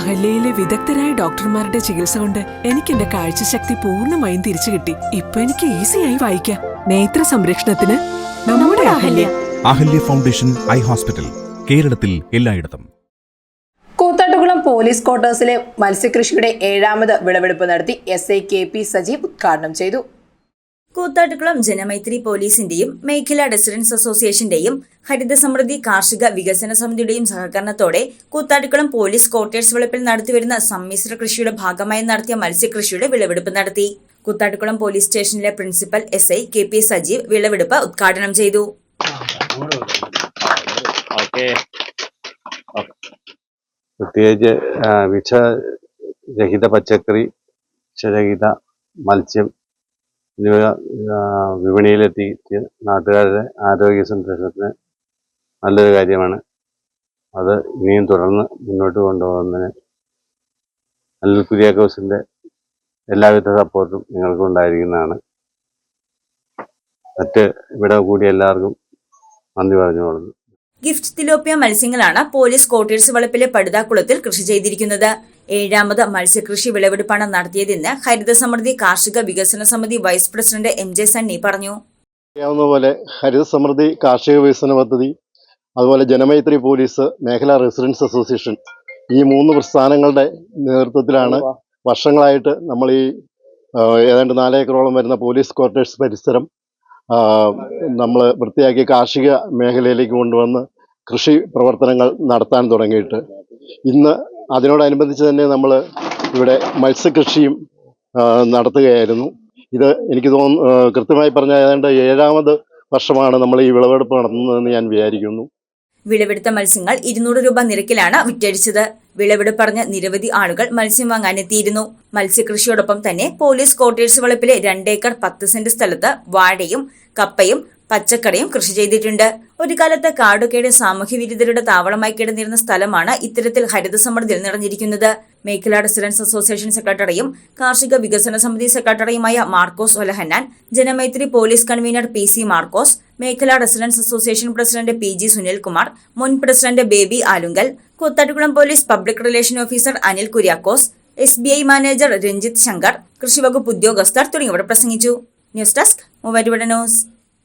അഹല്യയിലെ വിദഗ്ധരായ ഡോക്ടർമാരുടെ ചികിത്സ കൊണ്ട് എനിക്ക് എന്റെ കാഴ്ചശക്തി പൂർണമായും തിരിച്ചു കിട്ടി. ഇപ്പൊ എനിക്ക് ഈസിയായി വായിക്കാം. നേത്ര സംരക്ഷണത്തിന് നമ്മുടെ Ahalya. Ahalya foundation eye hospital കേരളത്തിൽ എല്ലായിടത്തും. കൂത്താട്ടുകുളം പോലീസ് ക്വാർട്ടേഴ്സിലെ മത്സ്യകൃഷിയുടെ ഏഴാമത് വിളവെടുപ്പ് നടത്തി S I K P Sajeev ഉദ്ഘാടനം ചെയ്തു. കൂത്താട്ടുകുളം ജനമൈത്രി പോലീസിന്റെയും മേഖലാ റെസിഡൻസ് അസോസിയേഷന്റെയും ഹരിത സമൃദ്ധി കാർഷിക വികസന സമിതിയുടെയും സഹകരണത്തോടെ കൂത്താട്ടുകുളം പോലീസ് ക്വാർട്ടേഴ്സ് വളപ്പിൽ നടത്തിവരുന്ന സമ്മിശ്ര കൃഷിയുടെ ഭാഗമായി നടത്തിയ മത്സ്യകൃഷിയുടെ വിളവെടുപ്പ് നടത്തി. കൂത്താട്ടുകുളം പോലീസ് സ്റ്റേഷനിലെ principal S I K P Sajeev വിളവെടുപ്പ് ഉദ്ഘാടനം ചെയ്തു. ഓക്കെ. പ്രത്യേകിച്ച് വിഷരഹിത പച്ചക്കറി വിഷരഹിത മത്സ്യം എന്നിവ വിപണിയിലെത്തി നാട്ടുകാരുടെ ആരോഗ്യ സംരക്ഷണത്തിന് നല്ലൊരു കാര്യമാണ്. അത് ഇനിയും തുടർന്ന് മുന്നോട്ട് കൊണ്ടുപോകുന്നതിന് അനിൽ കുര്യാക്കോസിന്റെ എല്ലാവിധ സപ്പോർട്ടും നിങ്ങൾക്കുണ്ടായിരിക്കുന്നതാണ് മറ്റ് ഇവിടെ കൂടി എല്ലാവർക്കും നന്ദി പറഞ്ഞുകൊള്ളുന്നു. ഗിഫ്റ്റ് തിലോപ്പിയ മത്സ്യങ്ങളാണ് പോലീസ് ക്വാർട്ടേഴ്സ് വളപ്പിലെ പടുതാക്കുളത്തിൽ കൃഷി ചെയ്തിരിക്കുന്നത്. ഏഴാമത് മത്സ്യകൃഷി വിളവെടുപ്പാണ് നടത്തിയതെന്ന് ഹരിത സമൃദ്ധി കാർഷിക വികസന സമിതി vice president M J Sunny പറഞ്ഞു. പോലെ ഹരിത സമൃദ്ധി കാർഷിക വികസന പദ്ധതി അതുപോലെ ജനമൈത്രി പോലീസ് മേഖലാ റെസിഡൻസ് അസോസിയേഷൻ ഈ മൂന്ന് പ്രസ്ഥാനങ്ങളുടെ നേതൃത്വത്തിലാണ് വർഷങ്ങളായിട്ട് നമ്മൾ ഈ ഏതാണ്ട് നാലേക്കറോളം വരുന്ന പോലീസ് ക്വാർട്ടേഴ്സ് പരിസരം നമ്മൾ വൃത്തിയാക്കി കാർഷിക മേഖലയിലേക്ക് കൊണ്ടുവന്ന് കൃഷി പ്രവർത്തനങ്ങൾ നടത്താൻ തുടങ്ങിയിട്ട്. ഇന്ന് അതിനോടനുബന്ധിച്ച് തന്നെ നമ്മൾ ഇവിടെ മത്സ്യകൃഷിയും നടത്തുകയായിരുന്നു. ഇത് എനിക്ക് തോന്നുന്നു കൃത്യമായി പറഞ്ഞാൽ ഏതാണ്ട് ഏഴാമത് വർഷമാണ് നമ്മൾ ഈ വിളവെടുപ്പ് നടത്തുന്നതെന്ന് ഞാൻ വിചാരിക്കുന്നു. വിളവെടുത്ത മത്സ്യങ്ങൾ ഇരുന്നൂറ് രൂപ നിരക്കിലാണ് വിറ്റഴിച്ചത്. വിളവെടുപ്പറിഞ്ഞ് നിരവധി ആളുകൾ മത്സ്യം വാങ്ങാനെത്തിയിരുന്നു. മത്സ്യകൃഷിയോടൊപ്പം തന്നെ പോലീസ് ക്വാർട്ടേഴ്സ് വളപ്പിലെ രണ്ടേക്കർ പത്ത് സെന്റ് സ്ഥലത്ത് വാഴയും കപ്പയും പച്ചക്കറിയും കൃഷി ചെയ്തിട്ടുണ്ട്. ഒരു കാലത്ത് കാടുകേട് സാമൂഹ്യ വിരുദ്ധരുടെ താവളമായി കിടന്നിരുന്ന സ്ഥലമാണ് ഇത്തരത്തിൽ ഹരിത സമൃദ്ധിയിൽ നിറഞ്ഞിരിക്കുന്നത് മേഖലാ റെസിഡൻസ് അസോസിയേഷൻ സെക്രട്ടറിയും കാർഷിക വികസന സമിതി സെക്രട്ടറിയുമായ Markose Olahannan Janamaithri police convener P C Markose മേഖലാ residence association president P G Sunilkumar മുൻ president Baby Alunkal Koothattukulam police public relation officer Anil Kuriakose S B I manager Ranjith Shankar കൃഷിവകുപ്പ് ഉദ്യോഗസ്ഥർ തുടങ്ങിയവർ പ്രസംഗിച്ചു. News desk Muvattupuzha news.